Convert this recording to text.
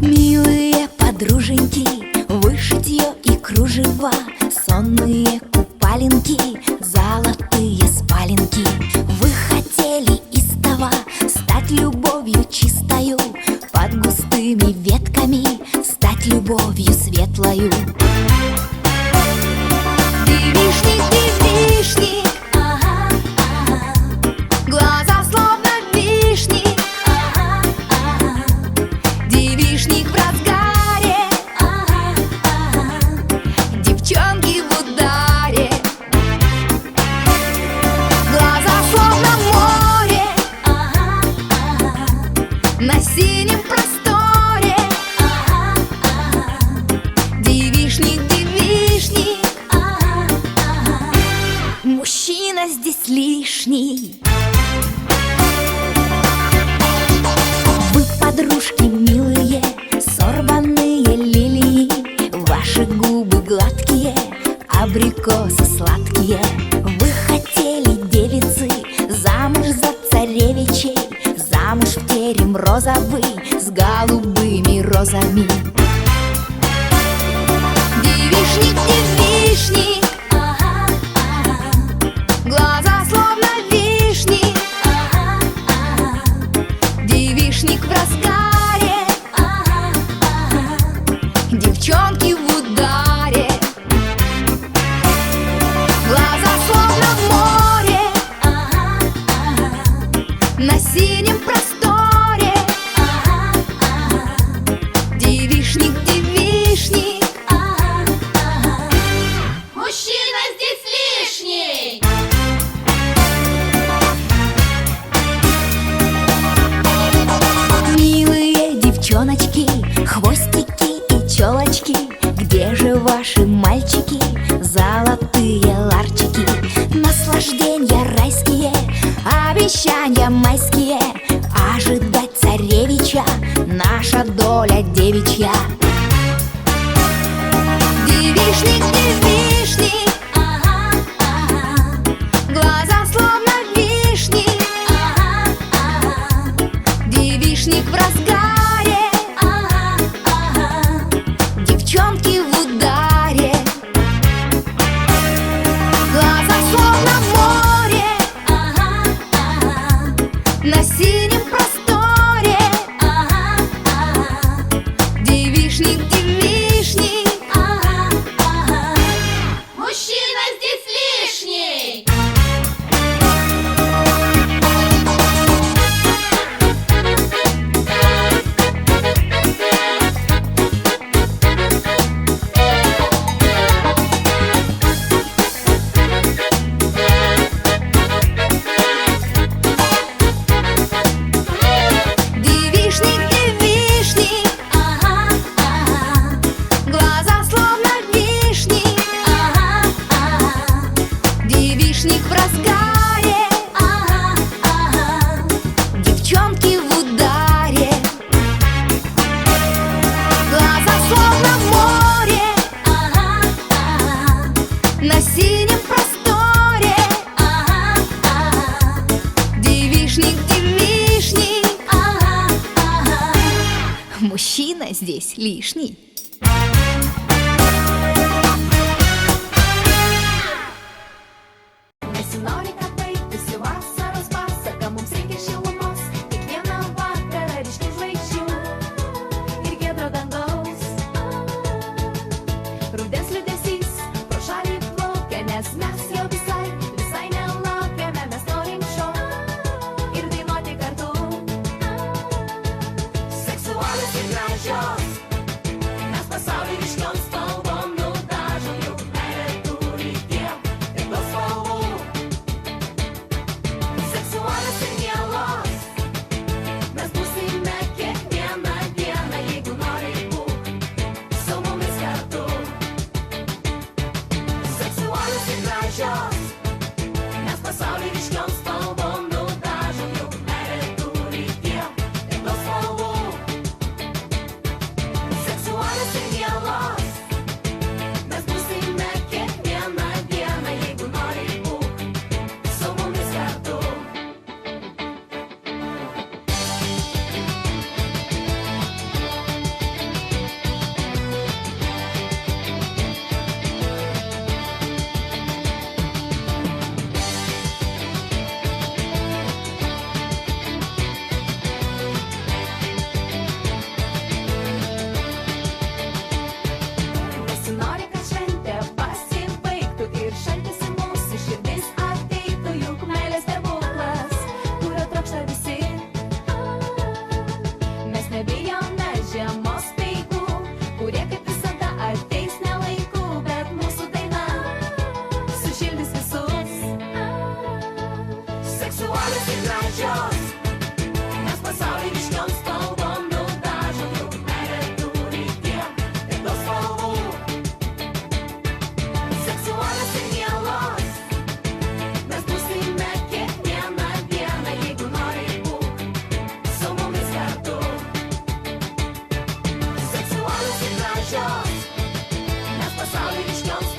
Милые подруженьки, вышитье и кружева Сонные любовью светлою. Девишник, девишник, ага, лишний. Вы подружки милые, сорванные лилии Ваши губы гладкие, абрикосы сладкие Вы хотели девицы замуж за царевичей Замуж в терем розовый с голубыми розами девчонки в ударе. Глаза словно море, ага, ага. на синем просторе. Девишник, девишник. Мужчина здесь лишний. Милые девчоночки, хвостики и челочки Где же ваши мальчики, золотые ларчики. Наслаждения райские, обещания майские. Ожидать царевича, наша доля девичья. Девишник, девишник, Девишник, девишник, ага, ага. Мужчина здесь лишний. Nesinori, muchachos, nos pasado y